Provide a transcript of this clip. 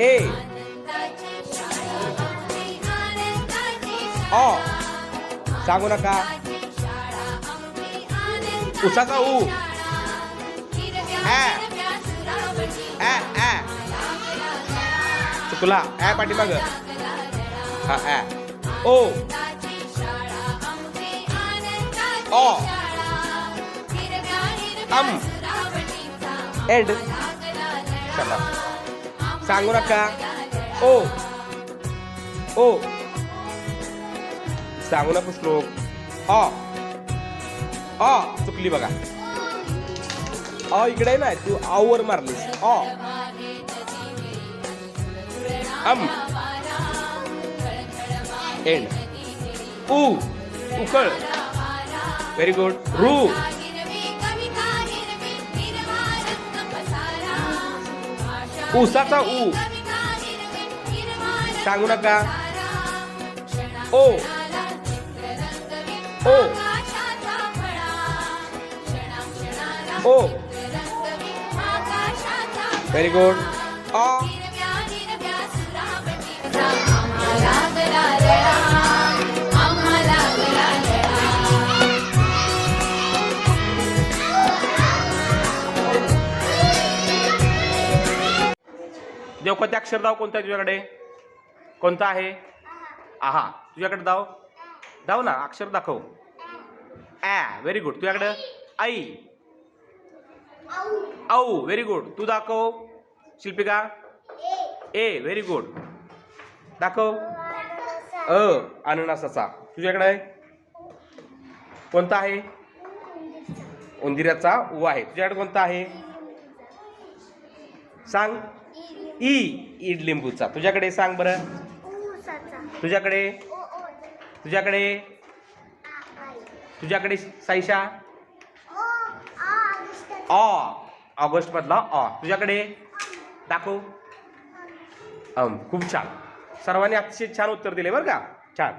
हे ऑ सांगू नका. उसाचा ऊ चुकला. पाठी बघ हा ॲ ओ. ऑ अम. एड. चला. सांगू नका. ओ. ओ. सांगू नका श्लोक. अ. अ. चुकली बघा. अ इकडे ना तू आवर मारलीस. अ. अम. एंड. उ. उकळ. व्हेरी गुड रू. ऊसाचा ऊ सांगू नका. ओ. ओ. ओ. व्हेरी गुड देव कोणते अक्षर दाव कोणतं आहे तुझ्याकडे? कोणतं आहे? आहा. तुझ्याकडे दाव? दाव ना अक्षर दाखव. ॲ व्हेरी गुड तुझ्याकडं? आई. औ व्हेरी गुड तू दाखव. शिल्पिका? ए व्हेरी गुड दाखव. अ अननसाचा. तुझ्याकडे? आहे कोणता आहे? उंदिराचा उ आहे. तुझ्याकडे कोणता आहे? सांग. ई ईड लिंबूचा. तुझ्याकडे सांग बरं. तुझ्याकडे? तुझ्याकडे? तुझ्याकडे साईशा? ऑ ऑगस्ट. मधला ऑ तुझ्याकडे? दाखव. खूप छान. सर्वांनी अतिशय छान उत्तर दिले बरं का. छान.